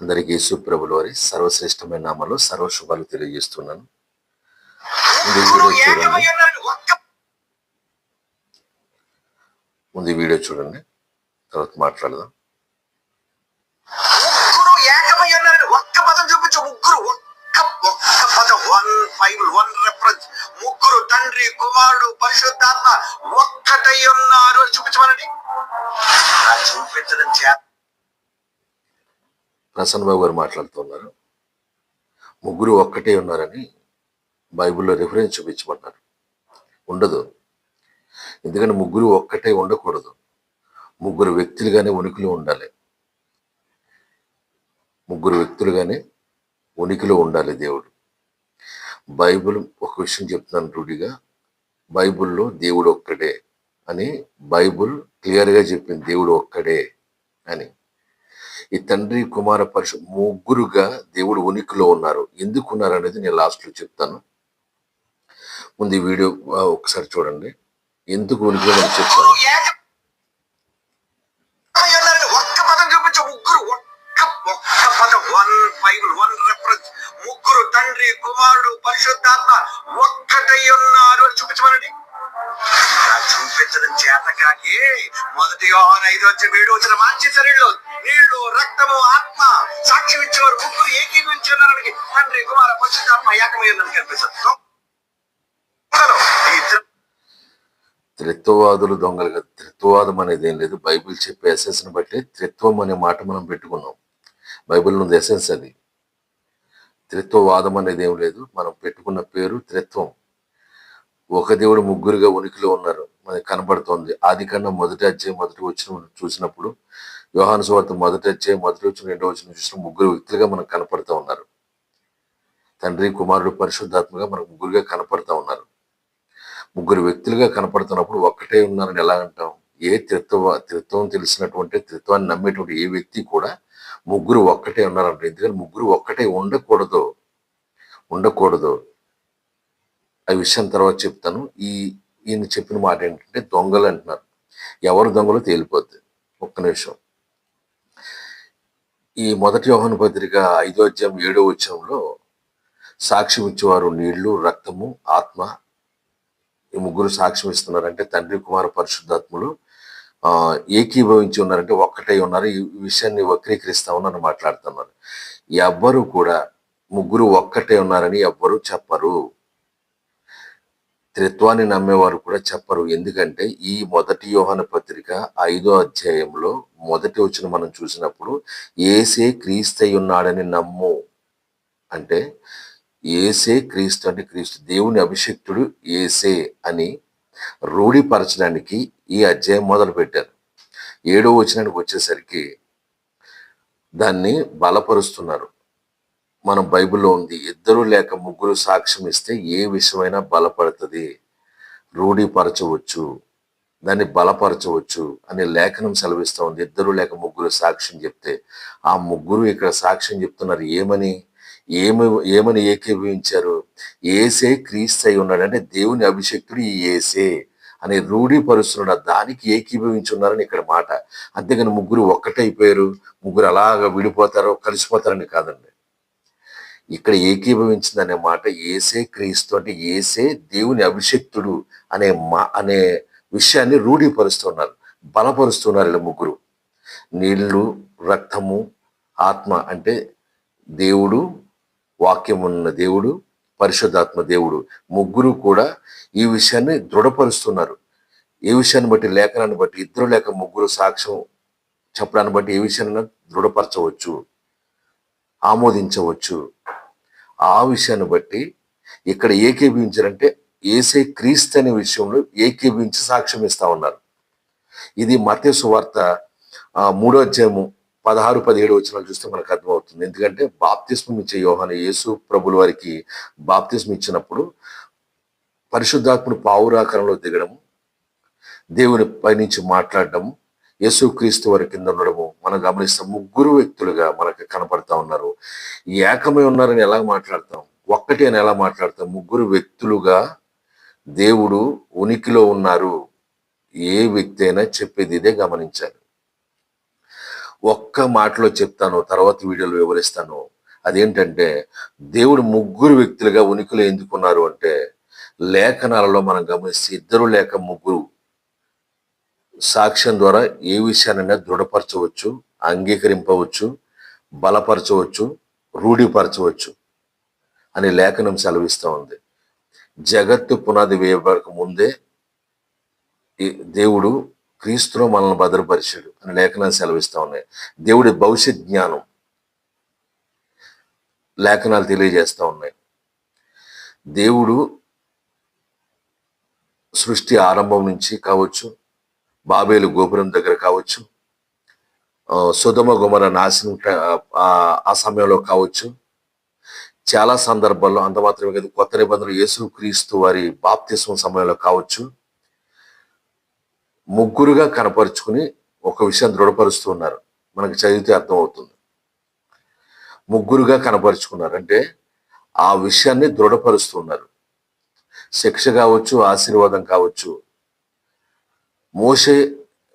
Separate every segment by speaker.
Speaker 1: అందరికీ యేసు ప్రభుల వారి సర్వశ్రేష్టమైన నామలో సర్వ శుభాలు తెలియజేస్తున్నాను. ముందు వీడియో చూడండి. తర్వాత మాట్లాడదాం.
Speaker 2: ముగ్గురు తండ్రి కుమారుడు పరిశుద్ధాత్మ ఒక్కటై ఉన్నారు. చూపించమనండి. చూపించడం చేత
Speaker 1: ప్రసన్న బాబు గారు మాట్లాడుతున్నారు. ముగ్గురు ఒక్కటే ఉన్నారని బైబిల్లో రిఫరెన్స్ చూపించమన్నారు ఉండదు. ఎందుకంటే ముగ్గురు ఒక్కటే ఉండకూడదు. ముగ్గురు వ్యక్తులుగానే ఉనికిలో ఉండాలి. ముగ్గురు వ్యక్తులుగానే ఉనికిలో ఉండాలి దేవుడు. బైబిల్ ఒక విషయం చెప్తున్నాను రూఢిగా. బైబిల్లో దేవుడు ఒక్కడే అని బైబిల్ క్లియర్గా చెప్పింది దేవుడు ఒక్కడే అని. ఈ తండ్రి కుమార పరుషు ముగ్గురుగా దేవుడు ఉనికిలో ఉన్నారు ఎందుకు ఉన్నారు అనేది నేను లాస్ట్లో చెప్తాను ముందు ఈ వీడియో ఒకసారి చూడండి ఎందుకు ఉనికిలో చెప్తాను
Speaker 2: ముగ్గురు పదం ముగ్గురు పదం వన్ వన్ ముగ్గురు తండ్రి కుమారుడు పరిశుద్ధాత్మ ఒక్కటై ఉన్నారు అని చూపించమనండి చూపించడం చేత కాకి మొదటి యోహాను ఐదు వచ్చి వీడు వచ్చిన మంచి శరీరంలో నీళ్ళు రక్తము ఆత్మ సాక్ష్యం ఇచ్చేవారు ముగ్గురు ఏకీభవించి ఉన్నారని తండ్రి కుమార పరిశుద్ధాత్మ ఏకమై ఉందని కనిపిస్తుంది.
Speaker 1: త్రిత్వవాదులు దొంగలు కదా త్రిత్వవాదం అనేది ఏం లేదు. బైబిల్ చెప్పే ఎసెన్స్ని బట్టి త్రిత్వం అనే మాట మనం పెట్టుకున్నాం. బైబిల్ ఉంది ఎసెన్స్ అది. త్రిత్వవాదం అనేది ఏం లేదు. మనం పెట్టుకున్న పేరు త్రిత్వం. ఒక దేవుడు ముగ్గురుగా ఉనికిలో ఉన్నారు. మనకి కనబడుతోంది ఆది కన్నా మొదటి అధ్యాయం మొదటి వచ్చిన చూసినప్పుడు యోహాను సువార్త మొదటి వచ్చే మొదటి వచ్చిన రెండో వచ్చిన చూసిన ముగ్గురు వ్యక్తులుగా మనకు కనపడుతూ ఉన్నారు. తండ్రి కుమారుడు పరిశుద్ధాత్మగా మనకు ముగ్గురుగా కనపడుతూ ఉన్నారు. ముగ్గురు వ్యక్తులుగా కనపడుతున్నప్పుడు ఒక్కటే ఉన్నారని ఎలా అంటాం? ఏ త్రిత్వ త్రిత్వం తెలిసినటువంటి త్రిత్వాన్ని నమ్మేటువంటి ఏ వ్యక్తి కూడా ముగ్గురు ఒక్కటే ఉన్నారంట. ఎందుకంటే ముగ్గురు ఒక్కటే ఉండకూడదు. ఉండకూడదు. ఆ విషయం తర్వాత చెప్తాను. ఈ ఈయన చెప్పిన మాట ఏంటంటే దొంగలు అంటున్నారు. ఎవరు దొంగలు తేలిపోద్ది? ఒక్క నిమిషం. ఈ మొదటి యోహన పత్రిక ఐదో అధ్యాయం ఏడో వచ్చంలో సాక్ష్యం ఇచ్చేవారు నీళ్ళు రక్తము ఆత్మ. ఈ ముగ్గురు సాక్ష్యం అంటే తండ్రి కుమార పరిశుద్ధాత్ములు ఏకీభవించి ఉన్నారంటే ఒక్కటై ఉన్నారు. ఈ విషయాన్ని వక్రీకరిస్తామని అని మాట్లాడుతున్నారు. ఎవ్వరు కూడా ముగ్గురు ఒక్కటే ఉన్నారని ఎవ్వరు చెప్పరు. త్రిత్వాన్ని నమ్మేవారు కూడా చెప్పరు. ఎందుకంటే ఈ మొదటి యోహన పత్రిక ఐదో అధ్యాయంలో మొదటి వచ్చిన మనం చూసినప్పుడు ఏసే క్రీస్తయి ఉన్నాడని నమ్ము. అంటే ఏసే క్రీస్తు అంటే క్రీస్తు దేవుని అభిషక్తుడు ఏసే అని రూఢిపరచడానికి ఈ అధ్యాయం మొదలు పెట్టారు. ఏడో వచనానికి వచ్చేసరికి దాన్ని బలపరుస్తున్నారు. మన బైబిల్లో ఉంది ఇద్దరు లేక ముగ్గురు సాక్ష్యం ఇస్తే ఏ విషయమైనా బలపడుతుంది. రూఢిపరచవచ్చు. దాన్ని బలపరచవచ్చు అనే లేఖనం సెలవిస్తూ ఉంది. ఇద్దరు లేక ముగ్గురు సాక్ష్యం చెప్తే ఆ ముగ్గురు ఇక్కడ సాక్ష్యం చెప్తున్నారు. ఏమని? ఏమి ఏమని ఏకీభవించారు? ఏసే క్రీస్తు అయి ఉన్నాడు. అంటే దేవుని అభిషక్తుడు ఈ ఏసే అనే రూఢీపరుస్తున్నాడు దానికి ఏకీభవించి ఉన్నారని ఇక్కడ మాట. అంతేగాని ముగ్గురు ఒక్కటైపోయారు. ముగ్గురు అలాగా విడిపోతారో కలిసిపోతారని కాదండి. ఇక్కడ ఏకీభవించింది అనే మాట ఏసే క్రీస్తు అంటే ఏసే దేవుని అభిషక్తుడు అనే మా అనే విషయాన్ని రూఢీపరుస్తున్నారు బలపరుస్తున్నారు ఇలా ముగ్గురు. నీళ్ళు రక్తము ఆత్మ అంటే దేవుడు వాక్యం ఉన్న దేవుడు పరిశుద్ధాత్మ దేవుడు. ముగ్గురు కూడా ఈ విషయాన్ని దృఢపరుస్తున్నారు. ఏ విషయాన్ని బట్టి? లేఖనాన్ని బట్టి. ఇద్దరు లేక ముగ్గురు సాక్ష్యం చెప్పడాన్ని బట్టి ఏ విషయాన్ని దృఢపరచవచ్చు ఆమోదించవచ్చు. ఆ విషయాన్ని బట్టి ఇక్కడ ఏకీభవించారంటే ఏసే క్రీస్తు అనే విషయంలో ఏకీభించి సాక్ష్యం ఇస్తా ఉన్నారు. ఇది మత్య సువార్త మూడో అధ్యాయము పదహారు పదిహేడు వచ్చిన చూస్తే మనకు అర్థమవుతుంది. ఎందుకంటే బాప్తిస్మం ఇచ్చే యోహాను యేసు ప్రభుల వారికి బాప్తిస్మం ఇచ్చినప్పుడు పరిశుద్ధాత్ముడు పావురాకరంలో దిగడము దేవుని పైనుంచి యేసు యేసుక్రీస్తు వారి కింద ఉండడము మనం గమనిస్తాం ముగ్గురు వ్యక్తులుగా మనకు కనపడతా ఉన్నారు. ఏకమై ఉన్నారని ఎలా మాట్లాడతాం? ఒక్కటి అని ఎలా మాట్లాడతాం? ముగ్గురు వ్యక్తులుగా దేవుడు ఉనికిలో ఉన్నారు. ఏ వ్యక్తి అయినా చెప్పేది ఇదే గమనించాలి. ఒక్క మాటలో చెప్తాను తర్వాత వీడియోలో వివరిస్తాను. అదేంటంటే దేవుడు ముగ్గురు వ్యక్తులుగా ఉనికిలో ఎందుకున్నారు అంటే లేఖనాలలో మనం గమనిస్తే ఇద్దరు లేక ముగ్గురు సాక్ష్యం ద్వారా ఏ విషయాన్నైనా దృఢపరచవచ్చు అంగీకరింపవచ్చు బలపరచవచ్చు రూఢిపరచవచ్చు అనే లేఖనం సెలవిస్తూ ఉంది. జగత్తు పునాది వేయబడక ముందే దేవుడు క్రీస్తులో మనల్ని భద్రపరిచాడు అని లేఖనాలు సెలవిస్తూ ఉన్నాయి. దేవుడి భవిష్యత్ జ్ఞానం లేఖనాలు తెలియజేస్తూ ఉన్నాయి. దేవుడు సృష్టి ఆరంభం నుంచి కావచ్చు బాబేలు గోపురం దగ్గర కావచ్చు సుధమ గుమర నాశనం ఆ సమయంలో కావచ్చు చాలా సందర్భాల్లో అంత మాత్రమే కాదు కొత్త నిబంధనలు యేసు క్రీస్తు వారి బాప్తిస్వం సమయంలో కావచ్చు ముగ్గురుగా కనపరుచుకుని ఒక విషయం దృఢపరుస్తూ ఉన్నారు. మనకు చదివితే అర్థమవుతుంది. ముగ్గురుగా కనపరుచుకున్నారు అంటే ఆ విషయాన్ని దృఢపరుస్తున్నారు శిక్ష కావచ్చు ఆశీర్వాదం కావచ్చు మోషే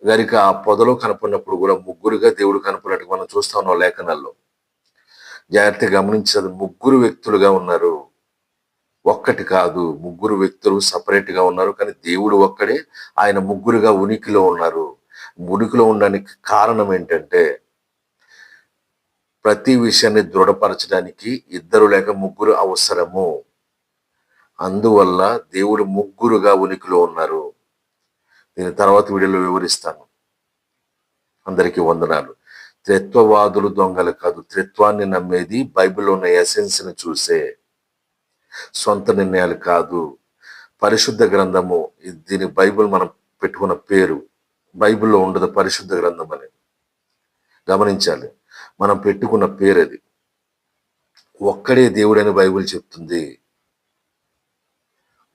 Speaker 1: గారికి ఆ పొదలో కనపడినప్పుడు కూడా ముగ్గురుగా దేవుడు కనపడినట్టు మనం చూస్తా ఉన్నాం లేఖనాల్లో. జాగ్రత్తగా గమనించదు ముగ్గురు వ్యక్తులుగా ఉన్నారు. ఒక్కటి కాదు. ముగ్గురు వ్యక్తులు సపరేట్గా ఉన్నారు. కానీ దేవుడు ఒక్కడే ఆయన ముగ్గురుగా ఉనికిలో ఉన్నారు. ఉనికిలో ఉండడానికి కారణం ఏంటంటే ప్రతి విషయాన్ని దృఢపరచడానికి ఇద్దరు లేక ముగ్గురు అవసరము. అందువల్ల దేవుడు ముగ్గురుగా ఉనికిలో ఉన్నారు. నేను తర్వాత వీడియోలో వివరిస్తాను. అందరికీ వందనాలు. త్రిత్వవాదులు దొంగలు కాదు. త్రిత్వాన్ని నమ్మేది బైబిల్లో ఉన్న ఎసెన్స్ని చూసే సొంత నిర్ణయాలు కాదు. పరిశుద్ధ గ్రంథము దీని బైబిల్ మనం పెట్టుకున్న పేరు బైబిల్లో ఉండదు పరిశుద్ధ గ్రంథం అని గమనించాలి. మనం పెట్టుకున్న పేరు అది. ఒక్కడే దేవుడని బైబిల్ చెప్తుంది.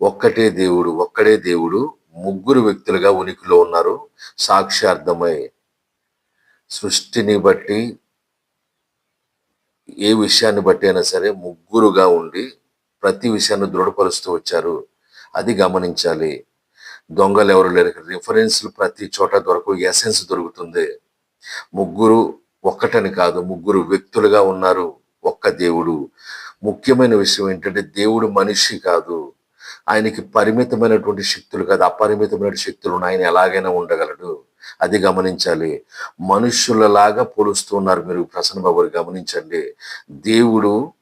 Speaker 1: ఒక్కటే దేవుడు ఒక్కడే దేవుడు ముగ్గురు వ్యక్తులుగా ఉనికిలో ఉన్నారు. సాక్ష్యార్థమై సృష్టిని బట్టి ఏ విషయాన్ని బట్టి అయినా సరే ముగ్గురుగా ఉండి ప్రతి విషయాన్ని దృఢపరుస్తూ వచ్చారు. అది గమనించాలి. దొంగలు ఎవరు లేరు రిఫరెన్స్లు ప్రతి చోట దొరకు ఎసెన్స్ దొరుకుతుంది. ముగ్గురు ఒక్కటని కాదు ముగ్గురు వ్యక్తులుగా ఉన్నారు ఒక్క దేవుడు. ముఖ్యమైన విషయం ఏంటంటే దేవుడు మనిషి కాదు. ఆయనకి పరిమితమైనటువంటి శక్తులు కాదు అపరిమితమైన శక్తులు ఉన్నాయి. ఆయన ఎలాగైనా ఉండగలడు. అది గమనించాలి. మనుషులలాగా పోలుస్తున్నారు మీరు ప్రసన్న బాబు గమనించండి. దేవుడు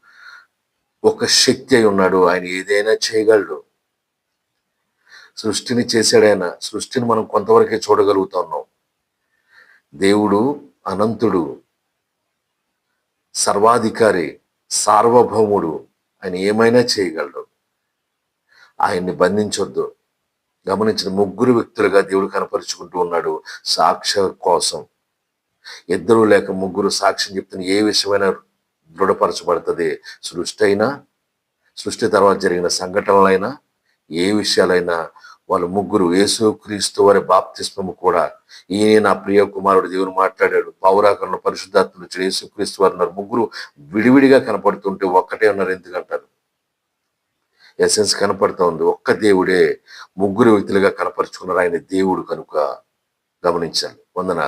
Speaker 1: ఒక శక్తి అయి ఉన్నాడు. ఆయన ఏదైనా చేయగలడు. సృష్టిని చేశాడు ఆయన. సృష్టిని మనం కొంతవరకే చూడగలుగుతున్నాం దేవుడు అనంతుడు సర్వాధికారి సార్వభౌముడు. ఆయన ఏమైనా చేయగలడు. ఆయన్ని బంధించొద్దు. గమనించిన ముగ్గురు వ్యక్తులుగా దేవుడు కనపరుచుకుంటూ ఉన్నాడు సాక్ష్య కోసం. ఇద్దరు లేక ముగ్గురు సాక్ష్యం చెప్తున్న ఏ విషయమైనా దృఢపరచబడుతుంది. సృష్టి అయినా సృష్టి తర్వాత జరిగిన సంఘటనలైనా ఏ విషయాలైనా వాళ్ళు ముగ్గురు యేసు క్రీస్తు వారి బాప్తిస్మము కూడా. ఈయన నా ప్రియ కుమారుడు దేవుడు మాట్లాడాడు. పౌరాకరణ పరిశుద్ధాత్మలు వచ్చి యేసు క్రీస్తు వారు ఉన్నారు ముగ్గురు విడివిడిగా కనపడుతుంటే ఒక్కటే ఉన్నారు ఎందుకంటారు? ఎసెన్స్ కనపడతా ఉంది. ఒక్క దేవుడే ముగ్గురు వ్యక్తులుగా కనపరుచుకున్నారు. ఆయన దేవుడు కనుక గమనించాలి వందనాలు.